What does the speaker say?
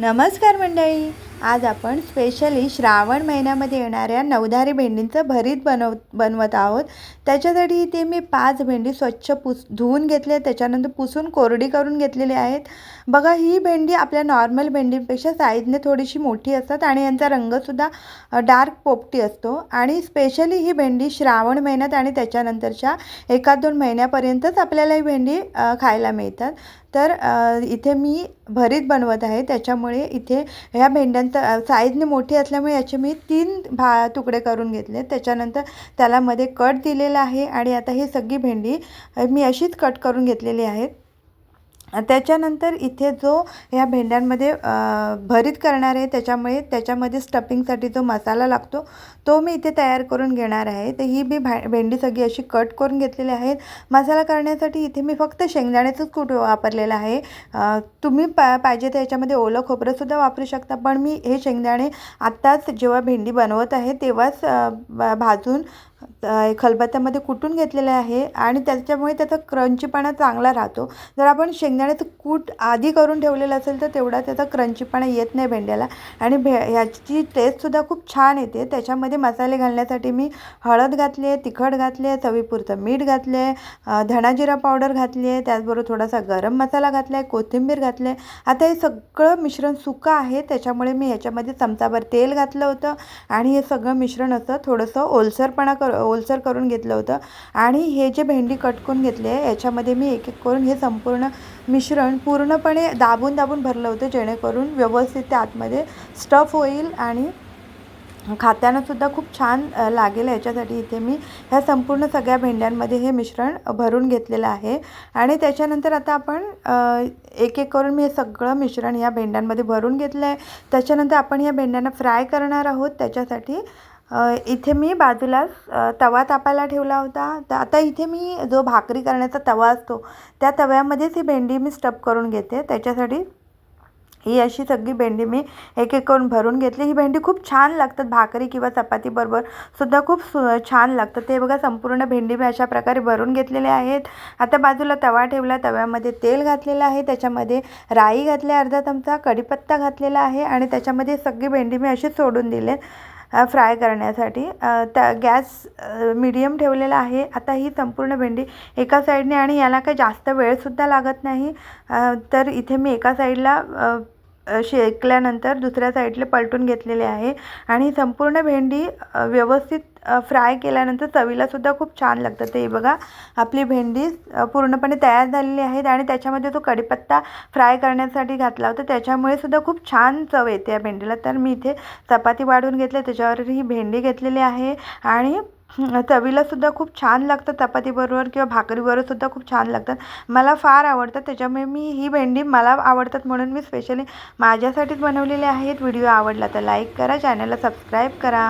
नमस्कार मंडळी. आज आपण स्पेशली श्रावण महिन्यामध्ये येणाऱ्या नवधारी भेंडींचं भरीत बनव बनवत आहोत. त्याच्यासाठी इथे मी पाच भेंडी स्वच्छ पुस धुवून घेतले त्याच्यानंतर पुसून कोरडी करून घेतलेली आहेत. बघा ही भेंडी आपल्या नॉर्मल भेंडींपेक्षा साईजने थोडीशी मोठी असतात आणि यांचा रंगसुद्धा डार्क पोपटी असतो. आणि स्पेशली ही भेंडी श्रावण महिन्यात आणि त्याच्यानंतरच्या एका दोन महिन्यापर्यंतच आपल्याला ही भेंडी खायला मिळतात. तर इथे मी भरीत बनवत आहे. त्याच्यामुळे इथे ह्या भेंड्यांचं साईजने मोठी असल्यामुळे याचे मी तीन भा तुकडे करून घेतले. त्याच्यानंतर त्याला मध्ये कट दिलेला आहे आणि आता ही सगळी भेंडी मी अशीच कट करून घेतलेली आहेत त्याच्यानंतर इथे जो ह्या भेंड्यांमध्ये भरीत करणार आहे त्याच्यामुळे त्याच्यामध्ये स्टफिंगसाठी जो मसाला लागतो तो मी इथे तयार करून घेणार आहे. तर ही मी भा भेंडी सगळी अशी कट करून घेतलेली आहेत. मसाला करण्यासाठी इथे मी फक्त शेंगदाण्याचंच कूट वापरलेलं आहे. तुम्ही पा पाहिजे तर याच्यामध्ये ओलं खोबरंसुद्धा वापरू शकता पण मी हे शेंगदाणे आत्ताच जेव्हा भेंडी बनवत आहे तेव्हाच भाजून खलबत्त्यामध्ये कुटून घेतलेले आहे आणि त्याच्यामुळे त्याचा क्रंचीपणा चांगला राहतो. जर आपण शेंगदाण्याचं कूट आधी करून ठेवलेलं असेल तर तेवढा त्याचा क्रंचीपणा येत नाही भेंड्याला. आणि भे ह्याची टेस्टसुद्धा खूप छान येते. त्याच्यामध्ये मसाले घालण्यासाठी मी हळद घातली आहे तिखट घातली आहे चवीपुरतं मीठ घातले आहे धणाजिरा पावडर घातली आहे त्याचबरोबर थोडासा गरम मसाला घातला आहे कोथिंबीर घातली आहे. आता हे सगळं मिश्रण सुकं आहे. त्याच्यामुळे मी ह्याच्यामध्ये चमचाभर तेल घातलं होतं आणि हे सगळं मिश्रण असं थोडंसं ओलसरपणा कर ओलसर करून घेतलं होतं. आणि हे जे भेंडी कटकून घेतली आहे याच्यामध्ये मी एक एक करून हे संपूर्ण मिश्रण पूर्णपणे दाबून दाबून भरलं होतं जेणेकरून व्यवस्थित त्या आतमध्ये स्टफ होईल आणि खात्यानंसुद्धा खूप छान लागेल. याच्यासाठी इथे मी ह्या संपूर्ण सगळ्या भेंड्यांमध्ये हे मिश्रण भरून घेतलेलं आहे. आणि त्याच्यानंतर आता आपण एक एक करून मी हे सगळं मिश्रण या भेंड्यांमध्ये भरून घेतलं आहे त्याच्यानंतर आपण या भेंड्यांना फ्राय करणार आहोत. त्याच्यासाठी इथे मी बाजूला तवा तापायला ठेवला होता. तर आता इथे मी जो भाकरी करण्याचा तवा असतो त्या तव्यामध्येच ही भेंडी मी स्टप करून घेते. त्याच्यासाठी ही अशी सगळी भेंडी मी एक एक करून भरून घेतली. ही भेंडी खूप छान लागतात भाकरी किंवा चपातीबरोबर सुद्धा खूप सु छान लागतं ते बघा संपूर्ण भेंडी मी अशा प्रकारे भरून घेतलेले आहेत. आता बाजूला तवा ठेवला तव्यामध्ये तेल घातलेलं आहे. त्याच्यामध्ये राई घातली अर्धा चमचा कढीपत्ता घातलेला आहे आणि त्याच्यामध्ये सगळी भेंडी मी अशीच सोडून दिले. फ्राय करण्यासाठी. त्या गॅस मिडियम ठेवलेला आहे. आता ही संपूर्ण भेंडी एका साईडने आणि याला काही जास्त वेळसुद्धा लागत नाही. तर इथे मी एका साईडला शेकल्यानंतर दुसऱ्या साईडला पलटून घेतलेले आहे. आणि संपूर्ण भेंडी व्यवस्थित फ्राय केल्यानंतर चवीलासुद्धा खूप छान लागतं ते बघा आपली भेंडी पूर्णपणे तयार झालेली आहेत आणि त्याच्यामध्ये जो कढीपत्ता फ्राय करण्यासाठी घातला होता. त्याच्यामुळे सुद्धा खूप छान चव येते या भेंडीला. तर मी इथे चपाती वाढून घेतली. त्याच्यावर ही भेंडी घेतलेली आहे. आणि चवीलासुद्धा खूप छान लागतं चपातीबरोबर किंवा भाकरीबरोबरसुद्धा खूप छान लागतात. मला फार आवडतात त्याच्यामुळे मी ही भेंडी मला आवडतात म्हणून मी स्पेशली माझ्यासाठीच बनवलेले आहेत. व्हिडिओ आवडला तर लाईक करा चॅनलला सबस्क्राईब करा.